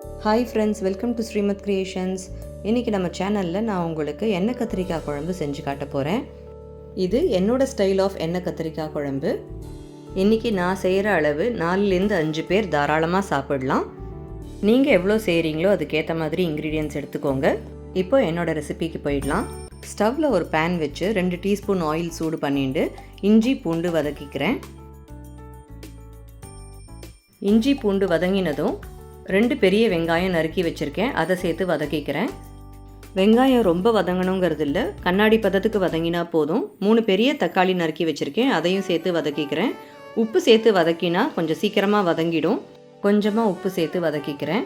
Hi friends welcome to Shrimath creations இன்றைக்கி நம்ம சேனலில் நான் உங்களுக்கு எண்ணெய் கத்திரிக்காய் குழம்பு செஞ்சு காட்ட போகிறேன் இது என்னோட ஸ்டைல் ஆஃப் எண்ணெய் கத்திரிக்காய் குழம்பு. இன்றைக்கி நான் செய்கிற அளவு நாலுலேருந்து அஞ்சு பேர் தாராளமாக சாப்பிடலாம். நீங்கள் எவ்வளோ செய்கிறீங்களோ அதுக்கேற்ற மாதிரி இன்க்ரீடியன்ஸ் எடுத்துக்கோங்க. இப்போ என்னோட ரெசிபிக்கு போயிடலாம். ஸ்டவ்வில் ஒரு பேன் வச்சு ரெண்டு டீஸ்பூன் ஆயில் சூடு பண்ணிட்டு இஞ்சி பூண்டு வதக்கிக்கிறேன். இஞ்சி பூண்டு வதங்கினதும் ரெண்டு பெரிய வெங்காயம் நறுக்கி வச்சுருக்கேன். அதை சேர்த்து வதக்கிக்கிறேன். வெங்காயம் ரொம்ப வதங்கணுங்கிறது இல்லை கண்ணாடி பதத்துக்கு வதங்கினா போதும். மூணு பெரிய தக்காளி நறுக்கி வச்சுருக்கேன். அதையும் சேர்த்து வதக்கிக்கிறேன். உப்பு சேர்த்து வதக்கினா கொஞ்சம் சீக்கிரமாக வதங்கிடும். கொஞ்சமாக உப்பு சேர்த்து வதக்கிக்கிறேன்.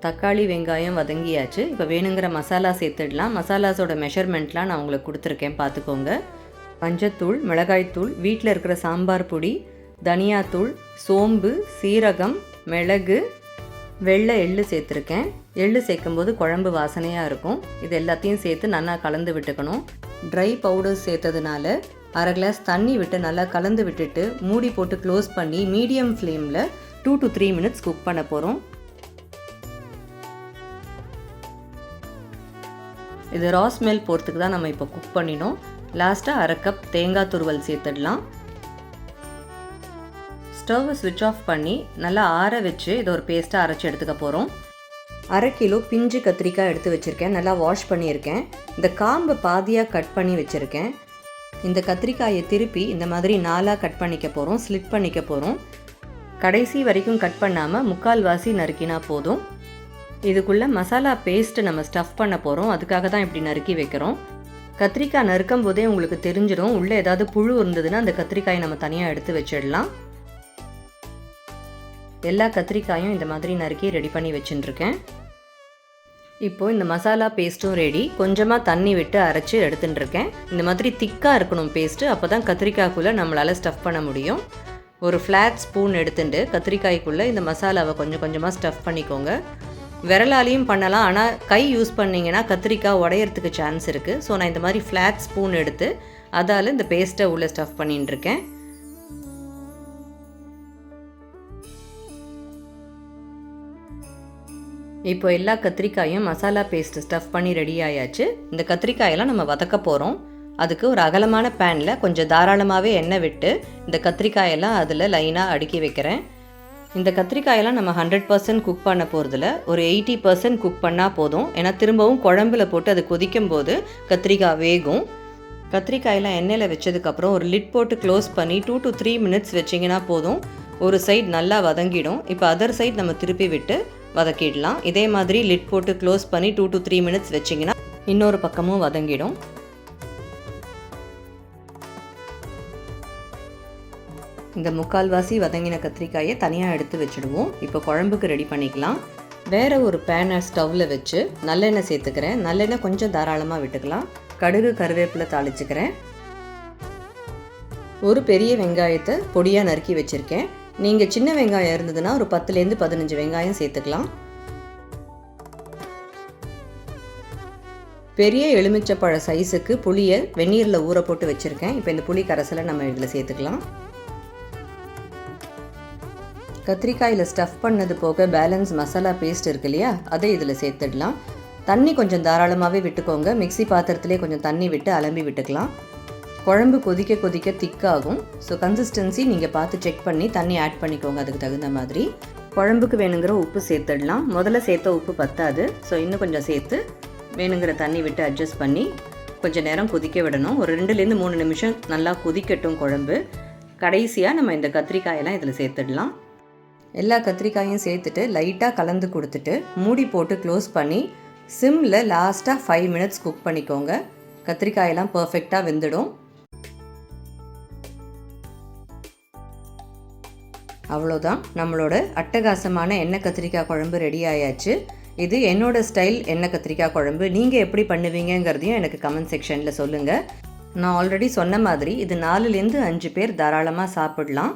தக்காளி வெங்காயம் வதங்கியாச்சு. இப்போ வேணுங்கிற மசாலா சேர்த்துடலாம். மசாலாஸோட மெஷர்மெண்ட்லாம் நான் உங்களுக்கு கொடுத்துருக்கேன். பார்த்துக்கோங்க. மஞ்சத்தூள் மிளகாய்த்தூள் வீட்டில் இருக்கிற சாம்பார் பொடி தனியாத்தூள் சோம்பு சீரகம் மிளகு வெள்ளை எள்ளு சேர்த்துருக்கேன். எள்ளு சேர்க்கும்போது குழம்பு வாசனையாக இருக்கும். இது எல்லாத்தையும் சேர்த்து நல்லா கலந்து விட்டுக்கணும். ட்ரை பவுடர் சேர்த்ததுனால அரை கிளாஸ் தண்ணி விட்டு நல்லா கலந்து விட்டுட்டு மூடி போட்டு க்ளோஸ் பண்ணி மீடியம் ஃப்ளேமில் two to three minutes cook பண்ண போகிறோம் இது ரா ஸ்மெல் போகிறதுக்கு தான் நம்ம இப்போ குக் பண்ணினோம். லாஸ்ட்டாக அரை கப் தேங்காய் துருவல் சேர்த்துடலாம். ஸ்டவ்வை ஸ்விட்ச் ஆஃப் பண்ணி நல்லா ஆற வச்சு இதை ஒரு பேஸ்ட்டாக அரைச்சி எடுத்துக்க போகிறோம் அரை கிலோ பிஞ்சு கத்திரிக்காய் எடுத்து வச்சுருக்கேன். நல்லா வாஷ் பண்ணியிருக்கேன். இந்த காம்பை பாதியாக கட் பண்ணி வச்சுருக்கேன். இந்த கத்திரிக்காயை திருப்பி இந்த மாதிரி நாலாக கட் பண்ணிக்க போகிறோம் ஸ்லிட் பண்ணிக்க போகிறோம் கடைசி வரைக்கும் கட் பண்ணாமல் முக்கால் வாசி நறுக்கினா போதும். இதுக்குள்ளே மசாலா பேஸ்ட்டு நம்ம ஸ்டஃப் பண்ண போகிறோம் அதுக்காக தான் இப்படி நறுக்கி வைக்கிறோம். கத்திரிக்காய் நறுக்கும் போதே உங்களுக்கு தெரிஞ்சிடும். உள்ளே ஏதாவது புழு இருந்ததுன்னா அந்த கத்திரிக்காயை நம்ம தனியாக எடுத்து வச்சிடலாம். எல்லா கத்திரிக்காயும் இந்த மாதிரி நறுக்கி ரெடி பண்ணி வச்சுட்டுருக்கேன் இப்போது இந்த மசாலா பேஸ்ட்டும் ரெடி கொஞ்சமாக தண்ணி விட்டு அரைச்சி எடுத்துட்டுருக்கேன் இந்த மாதிரி திக்காக இருக்கணும் பேஸ்ட்டு அப்போ தான் கத்திரிக்காய்க்குள்ளே நம்மளால் ஸ்டஃப் பண்ண முடியும். ஒரு ஃப்ளாட் ஸ்பூன் எடுத்துட்டு கத்திரிக்காய்க்குள்ளே இந்த மசாலாவை கொஞ்சம் கொஞ்சமாக ஸ்டஃப் பண்ணிக்கோங்க. விரலாலையும் பண்ணலாம். ஆனால் கை யூஸ் பண்ணிங்கன்னா கத்திரிக்காய் உடையறதுக்கு சான்ஸ் இருக்குது ஸோ நான் இந்த மாதிரி ஃப்ளாட் ஸ்பூன் எடுத்து அதால் இந்த பேஸ்ட்டை உள்ளே ஸ்டஃப் பண்ணிட்டுருக்கேன் இப்போ எல்லா கத்திரிக்காயும் மசாலா பேஸ்ட் ஸ்டஃப் பண்ணி ரெடி ஆயாச்சு. இந்த கத்திரிக்காயெல்லாம் நம்ம வதக்க போகிறோம் அதுக்கு ஒரு அகலமான பேனில் கொஞ்சம் தாராளமாகவே எண்ணெய் விட்டு இந்த கத்திரிக்காயெல்லாம் அதில் லைனாக அடுக்கி வைக்கிறேன். இந்த கத்திரிக்காயெல்லாம் நம்ம ஹண்ட்ரட் பர்சன்ட் குக் பண்ண போகிறதுல ஒரு எயிட்டி பர்சன்ட் குக் பண்ணால் போதும். ஏன்னா திரும்பவும் குழம்புல போட்டு அது கொதிக்கும் போது கத்திரிக்காய் வேகும். கத்திரிக்காயெல்லாம் எண்ணெயில் வச்சதுக்கப்புறம் ஒரு லிட் போட்டு க்ளோஸ் பண்ணி டூ டு த்ரீ மினிட்ஸ் வச்சிங்கன்னா போதும். ஒரு சைட் நல்லா வதங்கிடும். இப்போ அதர் சைட் நம்ம திருப்பி விட்டு வதக்கிடலாம். இதே மாதிரி லிட் போட்டு க்ளோஸ் பண்ணி டூ டு த்ரீ மினிட்ஸ் வச்சிங்கன்னா இன்னொரு பக்கமும் வதங்கிடும். இந்த முக்கால்வாசி வதங்கின கத்திரிக்காயை தனியாக எடுத்து வச்சுடுவோம். இப்போ குழம்புக்கு ரெடி பண்ணிக்கலாம். வேறு ஒரு பேனை ஸ்டவ்வில் வச்சு நல்லெண்ணெய் சேர்த்துக்கிறேன். நல்லெண்ணெய் கொஞ்சம் தாராளமாக விட்டுக்கலாம். கடுகு கருவேப்பிலை தாளிச்சுக்கிறேன். ஒரு பெரிய வெங்காயத்தை பொடியாக நறுக்கி வச்சுருக்கேன். நீங்கள் சின்ன வெங்காயம் இருந்ததுன்னா ஒரு பத்துலேருந்து பதினஞ்சு வெங்காயம் சேர்த்துக்கலாம். பெரிய எலுமிச்சப்பழ சைஸுக்கு புளியை வெந்நீரில் ஊற போட்டு வச்சுருக்கேன். இப்போ இந்த புளி கரைசலை நம்ம இதில் சேர்த்துக்கலாம். கத்திரிக்காயில் ஸ்டஃப் பண்ணது போக பேலன்ஸ் மசாலா பேஸ்ட் இருக்கு இல்லையா? அதை இதில் சேர்த்துடலாம். தண்ணி கொஞ்சம் தாராளமாகவே விட்டுக்கோங்க. மிக்சி பாத்திரத்திலே கொஞ்சம் தண்ணி விட்டு அலம்பி விட்டுக்கலாம். குழம்பு கொதிக்க கொதிக்க திக்காகும். ஸோ கன்சிஸ்டன்சி நீங்கள் பார்த்து செக் பண்ணி தண்ணி ஆட் பண்ணிக்கோங்க. அதுக்கு தகுந்த மாதிரி. குழம்புக்கு வேணுங்கிற உப்பு சேர்த்துடலாம். முதல்ல சேர்த்த உப்பு பத்தாது. ஸோ இன்னும் கொஞ்சம் சேர்த்து வேணுங்கிற தண்ணி விட்டு அட்ஜஸ்ட் பண்ணி கொஞ்சம் நேரம் கொதிக்க விடணும். ஒரு ரெண்டுலேருந்து மூணு நிமிஷம் நல்லா கொதிக்கட்டும் குழம்பு. கடைசியாக நம்ம இந்த கத்திரிக்காயெல்லாம் இதில் சேர்த்துடலாம். எல்லா கத்திரிக்காயும் சேர்த்துட்டு லைட்டாக கலந்து கொடுத்துட்டு மூடி போட்டு க்ளோஸ் பண்ணி சிம்மில் லாஸ்ட்டாக ஃபைவ் மினிட்ஸ் குக் பண்ணிக்கோங்க. கத்திரிக்காயெல்லாம் பர்ஃபெக்டாக வெந்துடும். அவ்வளோதான் நம்மளோட அட்டகாசமான எண்ணெய் கத்திரிக்காய் குழம்பு ரெடி ஆயாச்சு. இது என்னோட ஸ்டைல் எண்ணெய் கத்திரிக்காய் குழம்பு. நீங்கள் எப்படி பண்ணுவீங்கங்கிறதையும் எனக்கு கமெண்ட் செக்ஷனில் சொல்லுங்கள் நான் ஆல்ரெடி சொன்ன மாதிரி இது நாலுலேருந்து அஞ்சு பேர் தாராளமாக சாப்பிடலாம்.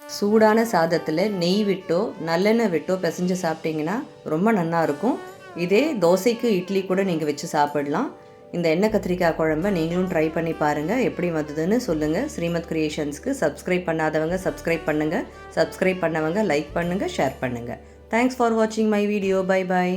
சூடான சாதத்தில் நெய் விட்டோ நல்லெண்ணெய் விட்டோ பிசைஞ்சு சாப்பிட்டீங்கன்னா ரொம்ப நல்லாயிருக்கும் இதே தோசைக்கு இட்லி கூட நீங்கள் வச்சு சாப்பிடலாம். இந்த எண்ணெய் கத்திரிக்காய் குழம்ப நீங்களும் ட்ரை பண்ணி பாருங்கள் எப்படி வந்ததுன்னு சொல்லுங்கள் ஸ்ரீமத் கிரியேஷன்ஸ்க்கு சப்ஸ்கிரைப் பண்ணாதவங்க சப்ஸ்கிரைப் பண்ணுங்கள் சப்ஸ்கிரைப் பண்ணவங்க லைக் பண்ணுங்கள் ஷேர் பண்ணுங்கள் தேங்க்ஸ் ஃபார் வாட்சிங் மை வீடியோ பை பாய்